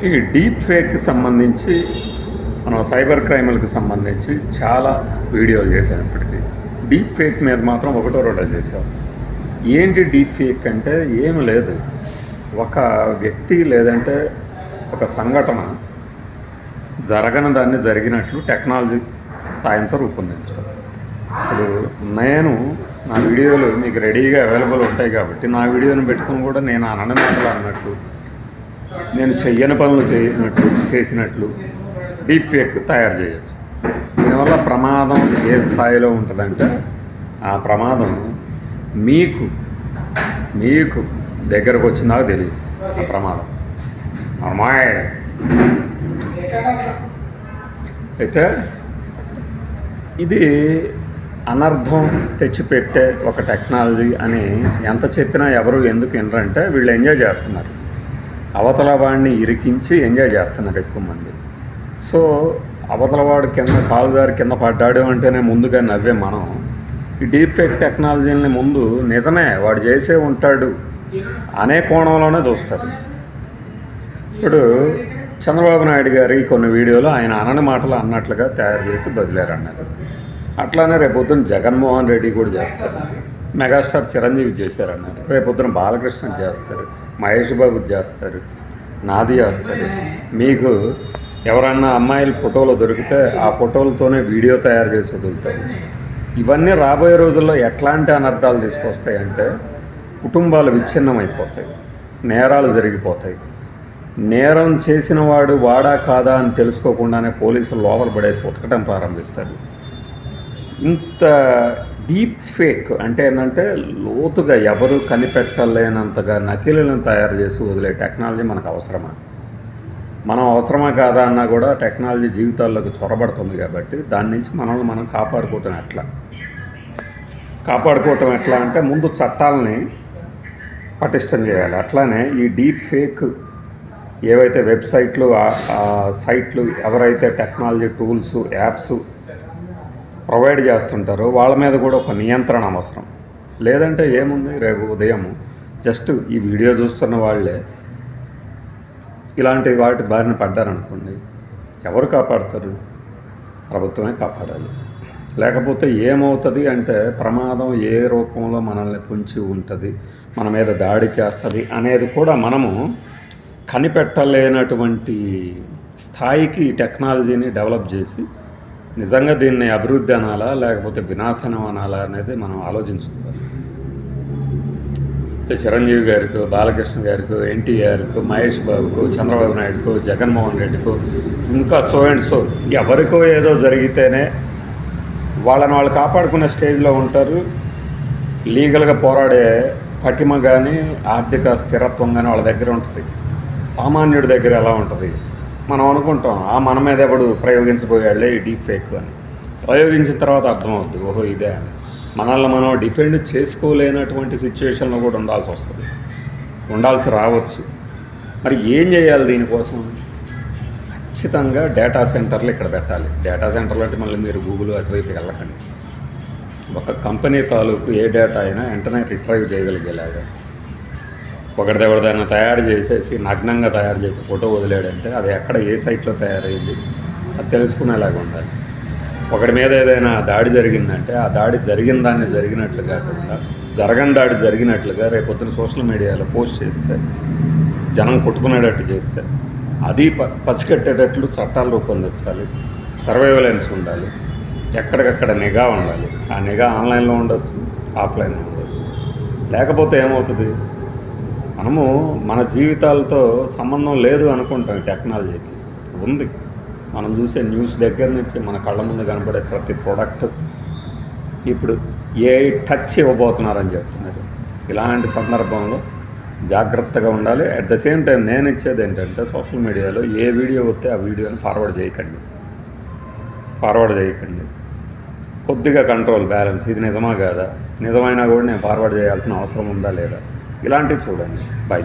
మనకి డీప్ ఫేక్కి సంబంధించి మనం సైబర్ క్రైమ్లకు సంబంధించి చాలా వీడియోలు చేశాను ఇప్పటికీ డీప్ ఫేక్ మీద మాత్రం ఒకటో రెండో చేసాం ఏంటి డీప్ ఫేక్ అంటే ఏమి లేదు. ఒక వ్యక్తి లేదంటే ఒక సంఘటన జరగని దాన్ని జరిగినట్లు టెక్నాలజీ సాయంతో రూపొందించడం ఇప్పుడు నేను నా వీడియోలు మీకు రెడీగా అవైలబుల్ ఉంటాయి కాబట్టి నా వీడియోని పెట్టుకుని కూడా నేను అనని మాటలు అన్నట్టు నేను చెయ్యని పనులు చేసినట్లు చేసినట్లు డీప్ ఫేక్ తయారు చేయొచ్చు. దీనివల్ల ప్రమాదం ఏ స్థాయిలో ఉంటుందంటే ఆ ప్రమాదం మీకు మీకు దగ్గరకు వచ్చిందాక తెలియదు. ఆ ప్రమాదం. అమ్మాయి. అయితే ఇది అనర్థం తెచ్చిపెట్టే ఒక టెక్నాలజీ అని ఎంత చెప్పినా ఎవరు ఎందుకు వినరంటే వీళ్ళు ఎంజాయ్ చేస్తున్నారు. అవతల వాడిని ఇరికించి ఎంజాయ్ చేస్తున్నారు ఎక్కువ మంది. సో అవతల వాడు కింద కాలుదారి కింద పడ్డాడు అంటేనే ముందుగా నవ్వే మనం. ఈ డీప్ ఫేక్ టెక్నాలజీని ముందు నిజమే వాడు చేసే ఉంటాడు అనే కోణంలోనే చూస్తారు. ఇప్పుడు చంద్రబాబు నాయుడు గారి కొన్ని వీడియోలు ఆయన అనని మాటలు అన్నట్లుగా తయారు చేసి బదిలేరు అన్నారు అట్లానే రేపొద్దున జగన్మోహన్ రెడ్డి కూడా చేస్తారు. మెగాస్టార్ చిరంజీవి చేశారన్నారు. రేపొద్దున బాలకృష్ణ చేస్తారు మహేష్ బాబు చేస్తారు నాది చేస్తారు. మీకు ఎవరన్నా అమ్మాయిల ఫోటోలు దొరికితే ఆ ఫోటోలతోనే వీడియో తయారు చేసి వదులుతారు. ఇవన్నీ రాబోయే రోజుల్లో ఎట్లాంటి అనర్థాలు తీసుకొస్తాయంటే కుటుంబాలు విచ్ఛిన్నమైపోతాయి నేరాలు జరిగిపోతాయి. నేరం చేసిన వాడు వాడా కాదా అని తెలుసుకోకుండానే పోలీసులు లోపల పడేసి ఉతకటం ప్రారంభిస్తారు. ఇంత డీప్ ఫేక్ అంటే ఏంటంటే లోతుగా ఎవరు కనిపెట్టలేనంతగా నకిలీలను తయారు చేసి వదిలే టెక్నాలజీ మనకు అవసరమా? మనం అవసరమా కాదా అన్నా కూడా టెక్నాలజీ జీవితాల్లోకి చొరబడుతుంది కాబట్టి దాని నుంచి మనల్ని మనం కాపాడుకోవటం ఎట్లా? కాపాడుకోవటం ఎట్లా అంటే ముందు చట్టాలని పటిష్టం చేయాలి. అట్లానే ఈ డీప్ ఫేక్ ఏవైతే వెబ్సైట్లు సైట్లు ఎవరైతే టెక్నాలజీ టూల్స్ యాప్స్ ప్రొవైడ్ చేస్తుంటారో వాళ్ళ మీద కూడా ఒక నియంత్రణ అవసరం. లేదంటే ఏముంది? రేపు ఉదయం జస్ట్ ఈ వీడియో చూస్తున్న వాళ్ళే ఇలాంటి వాటి బారిన పడ్డారనుకోండి ఎవరు కాపాడతారు? ప్రభుత్వమే కాపాడాలి. లేకపోతే ఏమవుతుంది అంటే ప్రమాదం ఏ రూపంలో మనల్ని పొంచి ఉంటుంది మన మీద దాడి చేస్తుంది అనేది కూడా మనము కనిపెట్టలేనటువంటి స్థాయికి టెక్నాలజీని డెవలప్ చేసి నిజంగా దీన్ని అభివృద్ధి అనాలా లేకపోతే వినాశనం అనాలా అనేది మనం ఆలోచించుకోవాలి చిరంజీవి గారికి బాలకృష్ణ గారికి ఎన్టీఆర్కు మహేష్ బాబుకు చంద్రబాబు నాయుడుకు జగన్మోహన్ రెడ్డికు ఇంకా సో అండ్ సో ఎవరికో ఏదో జరిగితేనే వాళ్ళని వాళ్ళు కాపాడుకునే స్టేజ్లో ఉంటారు. లీగల్గా పోరాడే పటిమ కానీ ఆర్థిక స్థిరత్వం కానీ వాళ్ళ దగ్గర ఉంటుంది. సామాన్యుడి దగ్గర ఎలా ఉంటుంది? మనం అనుకుంటాం ఆ మన మీద ఎవడు ప్రయోగించబోయాడులే ఈ డీప్ ఫేక్ అని. ప్రయోగించిన తర్వాత అర్థమవుద్ది ఓహో ఇదే అని. మనల్ని మనం డిఫెండ్ చేసుకోలేనటువంటి సిచ్యువేషన్లో కూడా ఉండాల్సి వస్తుంది. ఉండాల్సి రావచ్చు. మరి ఏం చేయాలి దీనికోసం? ఖచ్చితంగా డేటా సెంటర్లు ఇక్కడ పెట్టాలి. డేటా సెంటర్లు అంటే మళ్ళీ మీరు గూగుల్ అటువైపు వెళ్ళకండి. ఒక కంపెనీ తాలూకు ఏ డేటా అయినా వెంటనే రిట్రైవ్ చేయగలిగేలాగా. ఒకరిదెవరిదైనా తయారు చేసేసి నగ్నంగా తయారు చేసి ఫోటో వదిలేడంటే అది ఎక్కడ ఏ సైట్లో తయారైంది అది తెలుసుకునేలాగా ఉండాలి ఒకటి మీద ఏదైనా దాడి జరిగిందంటే ఆ దాడి జరిగిన దాన్ని జరిగినట్లు కాకుండా జరగని దాడి జరిగినట్లుగా రేపొద్దున సోషల్ మీడియాలో పోస్ట్ చేస్తే జనం కొట్టుకునేటట్టు చేస్తే అది ప పసిగట్టేటట్లు చట్టాలు రూపొందించాలి సర్వైవలెన్స్ ఉండాలి ఎక్కడికక్కడ నిఘా ఉండాలి ఆ నిఘా ఆన్లైన్లో ఉండొచ్చు ఆఫ్లైన్లో ఉండొచ్చు లేకపోతే ఏమవుతుంది మనము మన జీవితాలతో సంబంధం లేదు అనుకుంటాం ఈ టెక్నాలజీకి. ఉంది. మనం చూసే న్యూస్ దగ్గర నుంచి మన కళ్ళ ముందు కనబడే ప్రతి ప్రోడక్ట్ ఇప్పుడు ఏ టచ్ ఇవ్వబోతున్నారని చెప్తున్నారు. ఇలాంటి సందర్భంలో జాగ్రత్తగా ఉండాలి. అట్ ద సేమ్ టైం నేను ఇచ్చేది ఏంటంటే సోషల్ మీడియాలో ఏ వీడియో వస్తే ఆ వీడియోని ఫార్వర్డ్ చేయకండి. ఫార్వర్డ్ చేయకండి. కొద్దిగా కంట్రోల్ బ్యాలెన్స్ ఇది నిజమా కాదా? నిజమైనా కూడా నేను ఫార్వర్డ్ చేయాల్సిన అవసరం ఉందా లేదా? ఇలాంటివి చూడండి. బాయ్